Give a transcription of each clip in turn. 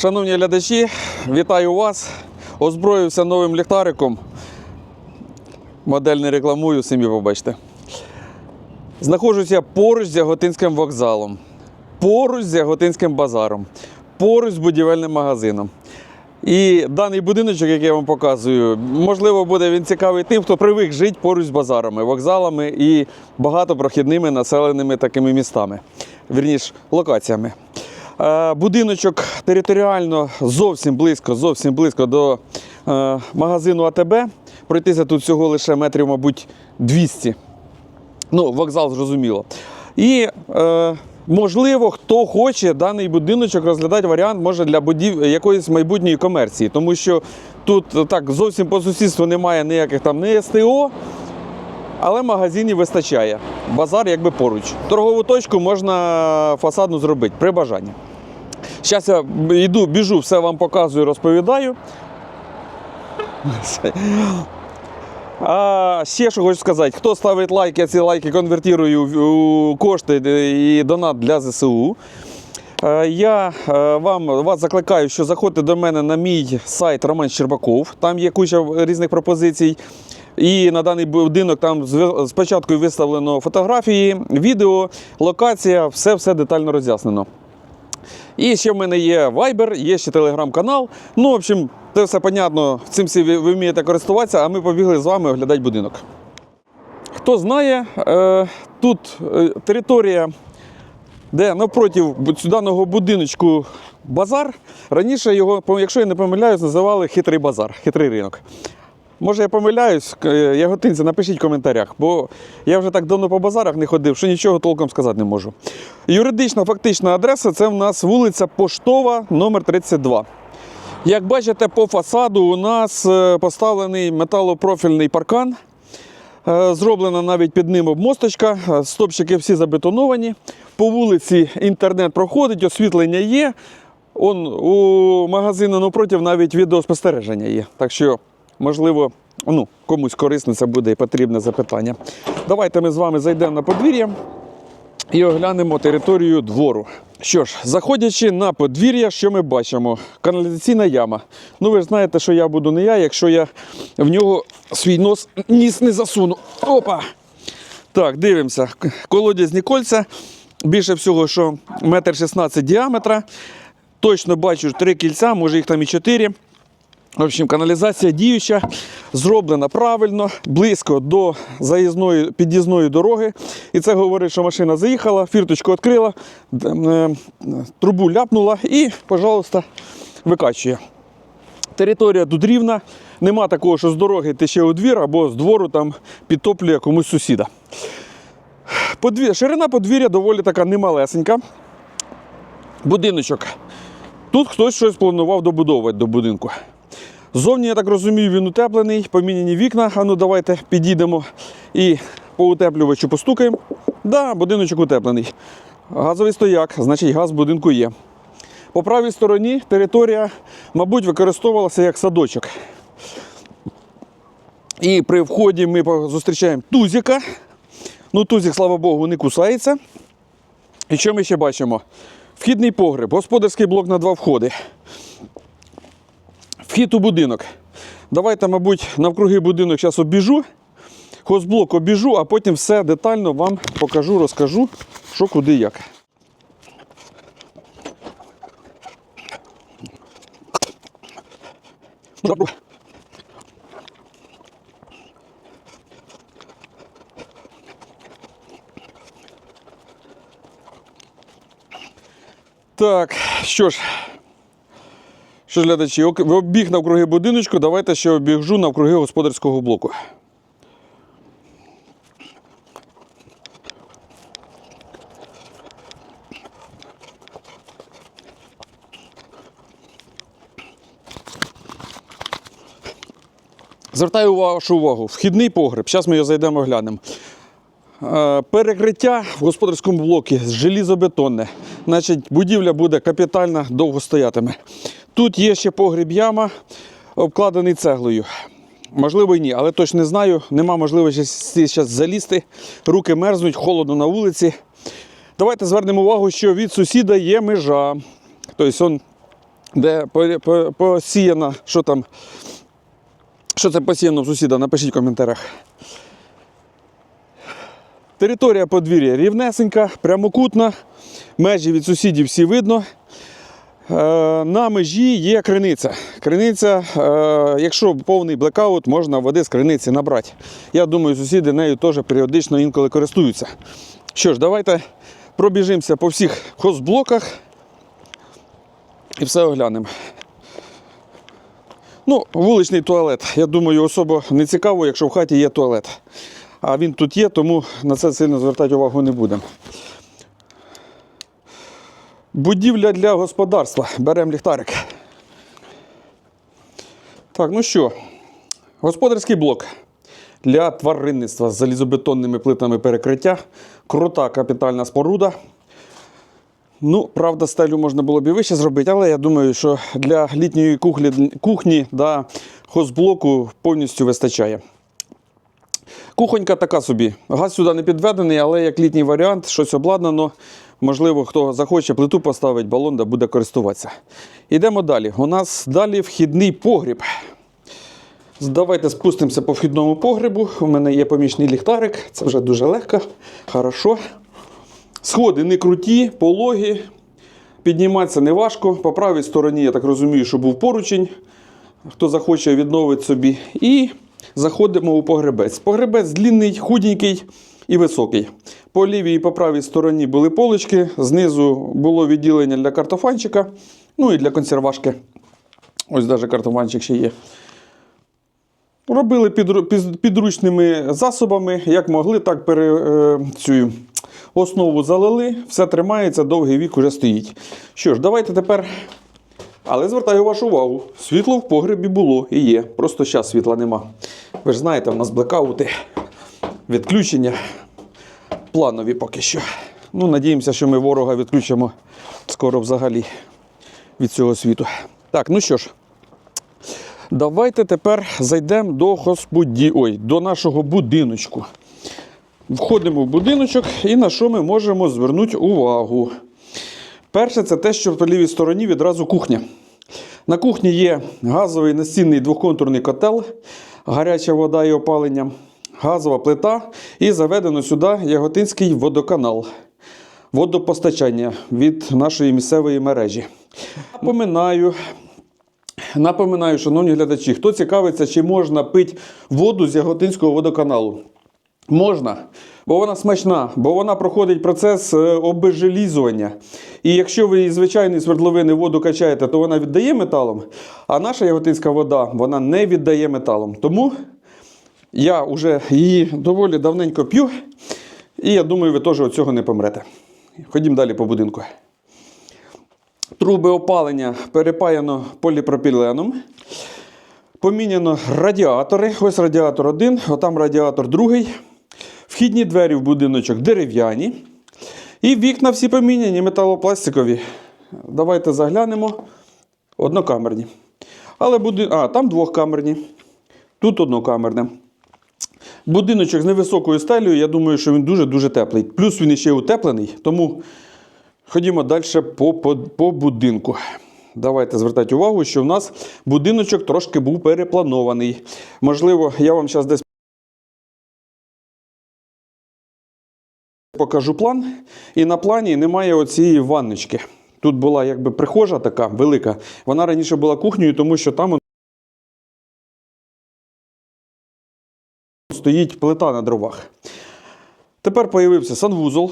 Шановні глядачі, вітаю вас. Озброївся новим ліхтариком. Модель не рекламую, самі побачите. Знаходжуся поруч з Яготинським вокзалом, поруч з Яготинським базаром, поруч з будівельним магазином. І даний будиночок, який я вам показую, можливо, буде він цікавий тим, хто привик жити поруч з базарами, вокзалами і багатопрохідними населеними такими містами, вірніш, локаціями. Е, Будиночок територіально зовсім близько, зовсім близько до е, магазину АТБ. Пройтися тут всього лише метрів, мабуть, 200. Ну, вокзал зрозуміло. І е, можливо, хто хоче даний будиночок розглядати варіант може для будів якоїсь майбутньої комерції, тому що тут е, так зовсім по сусідству немає ніяких там не СТО, але магазинів вистачає. Базар якби поруч. Торгову точку можна фасадну зробити при бажанні. Зараз я йду, біжу, все вам показую, розповідаю. А ще що хочу сказати, хто ставить лайк, я ці лайки конвертую у кошти і донат для ЗСУ. Е, Я е, вам вас закликаю, що заходьте до мене на мій сайт Роман Щербаков. Там є куча різних пропозицій. І на даний будинок там спочатку виставлено фотографії, відео, локація, все все детально роз'яснено. І ще в мене є Viber, є ще телеграм-канал. Ну, в общем, це все понятно, цим всі ви, ви вмієте користуватися, а ми побігли з вами оглядати будинок. Хто знає, е, тут е, територія, де навпроти даного будиночку базар. Раніше його, якщо я не помиляюсь, називали хитрий базар, хитрий ринок. Може, я помиляюсь, е, яготинці, напишіть в коментарях, бо я вже так давно по базарах не ходив, що нічого толком сказати не можу. Юридична фактична адреса це в нас вулиця Поштова, номер 32. Як бачите, по фасаду у нас е, поставлений металопрофільний паркан. Е, Зроблена навіть під ним обмосточка, стопчики всі забетоновані. По вулиці інтернет проходить, освітлення є. Он, у магазину напроти навіть відеоспостереження є. Так що, можливо, ну, комусь корисно це буде і потрібне запитання. Давайте ми з вами зайдемо на подвір'я і оглянемо територію двору. Що ж, заходячи на подвір'я, що ми бачимо? Каналізаційна яма. Ну, ви ж знаєте, що я буду не я, якщо я в нього свій нос ніс не засуну. Опа! Так, дивимося. Колодязні кольця. Більше всього, що метр 16 діаметра. Точно бачу три кільця, може їх там і чотири. В общем, каналізація діюча, зроблена правильно, близько до заїзної під'їзної дороги. І це говорить, що машина заїхала, фірточку відкрила, е, трубу ляпнула і, пожалуйста, викачує. Територія тут рівна, нема такого, що з дороги тече у двір або з двору там підтоплює комусь сусіда. Подвір... Ширина подвір'я доволі така немалесенька. Будиночок. Тут хтось щось планував добудовувати до будинку. Ззовні, я так розумію, він утеплений, поміняні вікна. А ну давайте підійдемо і по утеплювачу постукаємо. Да, будиночок утеплений. Газовий стояк, значить газ в будинку є. По правій стороні територія, мабуть, використовувалася як садочок. І при вході ми зустрічаємо тузика. Ну, тузик, слава Богу, не кусається. І що ми ще бачимо? Вхідний погреб, господарський блок на два входи. Вхід у будинок. Давайте, мабуть, навкруги будинок зараз обіжу. Хозблок обіжу, а потім все детально вам покажу, розкажу, що куди як. Так, що ж, що ж, глядачі, обіг навкруги будиночку, давайте ще обіжу навкруги господарського блоку. Звертаю вашу увагу, вхідний погреб. Зараз ми його зайдемо глянемо. Е, Перекриття в господарському блокі желізобетонне. Значить, будівля буде капітальна, довго стоятиме. Тут є ще погріб яма, обкладений цеглою. Можливо, і ні, але точно не знаю. Нема можливості зараз залізти. Руки мерзнуть, холодно на вулиці. Давайте звернемо увагу, що від сусіда є межа. Тобто он де по- по- посіяна, що там, що це посіяно в сусіда, напишіть в коментарях. Територія подвір'я рівнесенька, прямокутна, межі від сусідів всі видно. Е, На межі є криниця. Криниця, е, якщо повний блекаут, можна води з криниці набрати. Я думаю, сусіди нею теж періодично інколи користуються. Що ж, давайте пробіжимося по всіх хозблоках і все оглянемо. Ну, вуличний туалет. Я думаю, особо не цікаво, якщо в хаті є туалет. А він тут є, тому на це сильно звертати увагу не будемо. Будівля для господарства. Беремо ліхтарик. Так, ну що, господарський блок для тваринництва з залізобетонними плитами перекриття. Крута капітальна споруда. Ну, правда, стелю можна було б і вище зробити, але я думаю, що для літньої кухні, кухні да, хозблоку повністю вистачає. Кухонька така собі. Газ сюди не підведений, але як літній варіант, щось обладнано. Можливо, хто захоче плиту поставить, балон да буде користуватися. Йдемо далі. У нас далі вхідний погріб. Давайте спустимося по вхідному погребу. У мене є помічний ліхтарик, це вже дуже легко. Хорошо. Сходи не круті, пологі. Підніматися не важко. По правій стороні, я так розумію, що був поручень. Хто захоче відновити собі. І заходимо у погребець. Погребець длінний, худенький і високий. По лівій і по правій стороні були полочки, знизу було відділення для картофанчика, ну і для консервашки. Ось навіть картофанчик ще є. Робили підручними засобами, як могли, так пере, е, цю основу залили, все тримається, довгий вік уже стоїть. Що ж, давайте тепер. Але звертаю вашу увагу, світло в погребі було і є. Просто зараз світла нема. Ви ж знаєте, в нас блекаути, відключення планові поки що. Ну, надіємося, що ми ворога відключимо скоро взагалі від цього світу. Так, ну що ж. Давайте тепер зайдемо до господі... Ой, до нашого будиночку. Входимо в будиночок і на що ми можемо звернути увагу. Перше, це те, що по лівій стороні відразу кухня. На кухні є газовий настінний двоконтурний котел, гаряча вода і опалення, газова плита і заведено сюди Яготинський водоканал. Водопостачання від нашої місцевої мережі. Напоминаю, Напоминаю, шановні глядачі, хто цікавиться, чи можна пити воду з Яготинського водоканалу. Можна, бо вона смачна, бо вона проходить процес е, обезжелізування. І якщо ви із звичайної свердловини воду качаєте, то вона віддає металом, а наша яготинська вода вона не віддає металом. Тому я вже її доволі давненько п'ю, і я думаю, ви теж від цього не помрете. Ходімо далі по будинку. Труби опалення перепаяно поліпропіленом. Поміняно радіатори. Ось радіатор один, отам радіатор другий. Вхідні двері в будиночок дерев'яні. І вікна всі поміняні, металопластикові. Давайте заглянемо. Однокамерні. Але буди... А, там двохкамерні. Тут однокамерне. Будиночок з невисокою стелею, я думаю, що він дуже-дуже теплий. Плюс він іще утеплений, тому ходімо далі по, по, по будинку. Давайте звертати увагу, що в нас будиночок трошки був перепланований. Можливо, я вам зараз десь покажу план. І на плані немає оцієї ванночки. Тут була якби прихожа така велика. Вона раніше була кухнею, тому що там стоїть плита на дровах. Тепер появився санвузол.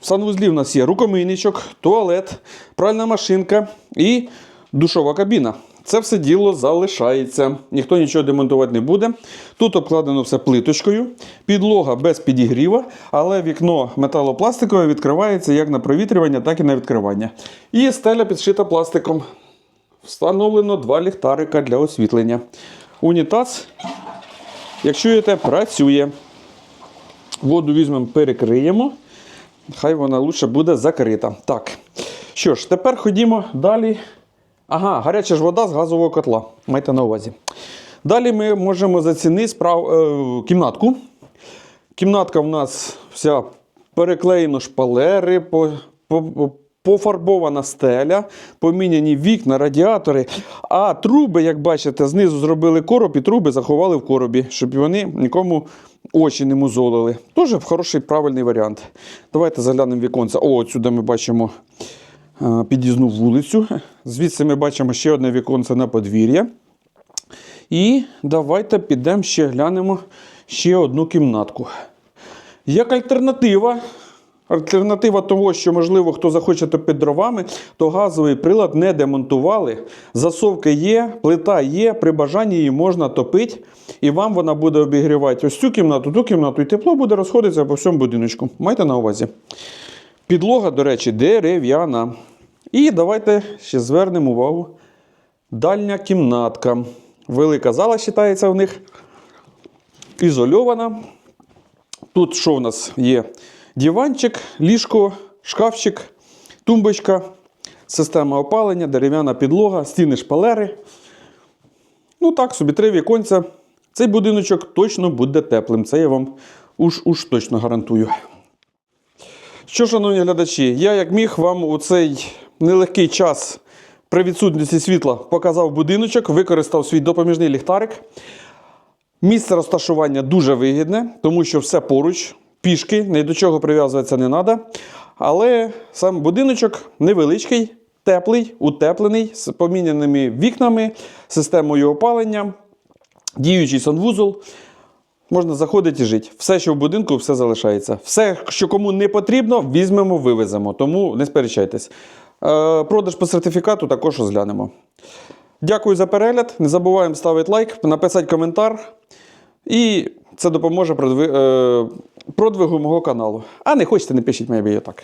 В санвузлі в нас є рукомийничок, туалет, пральна машинка і душова кабіна. Це все діло залишається. Ніхто нічого демонтувати не буде. Тут обкладено все плиточкою, підлога без підігріва, але вікно металопластикове відкривається як на провітрювання, так і на відкривання. І стеля підшита пластиком. Встановлено два ліхтарика для освітлення. Унітаз, як чуєте, працює. Воду візьмемо, перекриємо. Хай вона лучше буде закрита. Так. Що ж, тепер ходімо далі. Ага, гаряча ж вода з газового котла. Майте на увазі. Далі ми можемо зацінити справ... е, кімнатку. Кімнатка в нас вся переклеєно шпалери, по, по- Пофарбована стеля, поміняні вікна, радіатори. А труби, як бачите, знизу зробили короб і труби заховали в коробі, щоб вони нікому очі не музолили. Дуже хороший правильний варіант. Давайте заглянемо віконце. О, отсюди ми бачимо е, під'їзну вулицю. Звідси ми бачимо ще одне віконце на подвір'я. І давайте підемо ще глянемо ще одну кімнатку. Як альтернатива, альтернатива того, що, можливо, хто захоче топити дровами, то газовий прилад не демонтували. Засовки є, плита є, при бажанні її можна топити, і вам вона буде обігрівати ось цю кімнату, ту кімнату, і тепло буде розходитися по всьому будиночку. Майте на увазі. Підлога, до речі, дерев'яна. І давайте ще звернемо увагу. Дальня кімнатка. Велика зала вважається в них. Ізольована. Тут що в нас є? Диванчик, ліжко, шкафчик, тумбочка, система опалення, дерев'яна підлога, стіни шпалери. Ну так, собі три віконця. Цей будиночок точно буде теплим. Це я вам уж, уж точно гарантую. Що, шановні глядачі, я як міг вам у цей нелегкий час при відсутності світла показав будиночок, використав свій допоміжний ліхтарик. Місце розташування дуже вигідне, тому що все поруч, пішки, ні до чого прив'язуватися не треба. Але сам будиночок невеличкий, теплий, утеплений, з поміняними вікнами, системою опалення, діючий санвузол. Можна заходити і жити. Все, що в будинку, все залишається. Все, що кому не потрібно, візьмемо, вивеземо. Тому не сперечайтесь. Е, продаж по сертифікату також розглянемо. Дякую за перегляд. Не забуваємо ставити лайк, написати коментар. І це допоможе продви- е, продвигу мого каналу. А не хочете, не пишіть мені і так.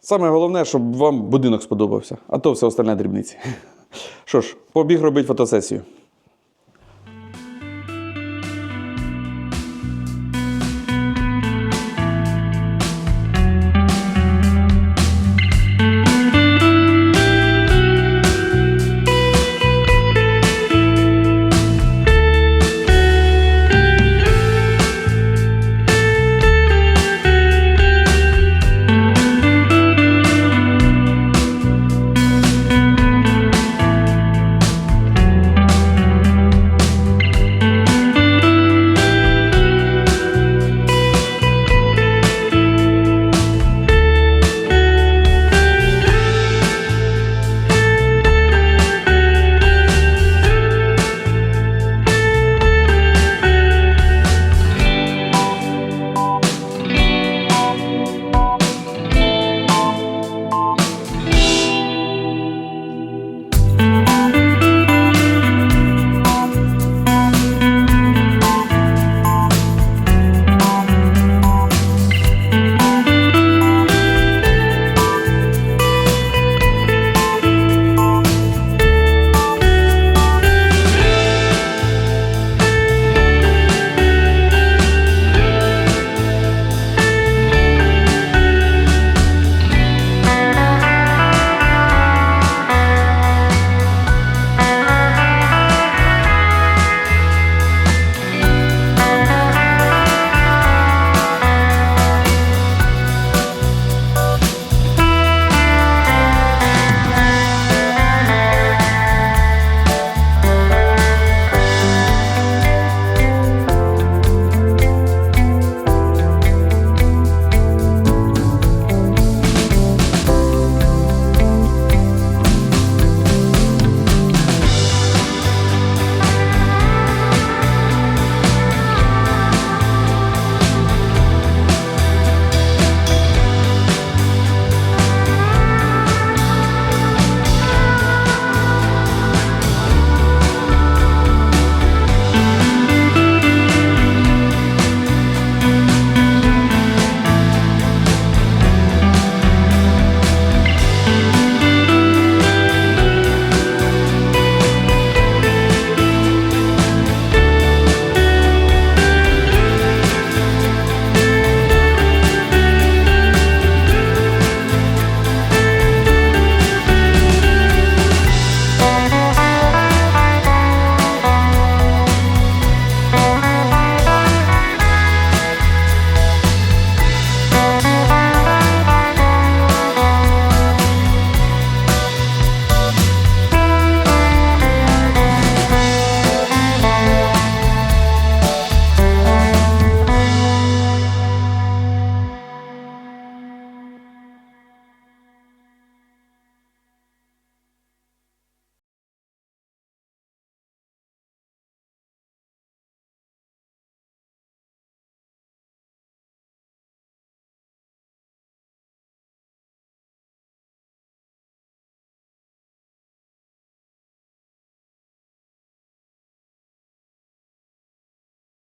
Саме головне, щоб вам будинок сподобався, а то все остальне дрібниці. Що ж, побіг робити фотосесію.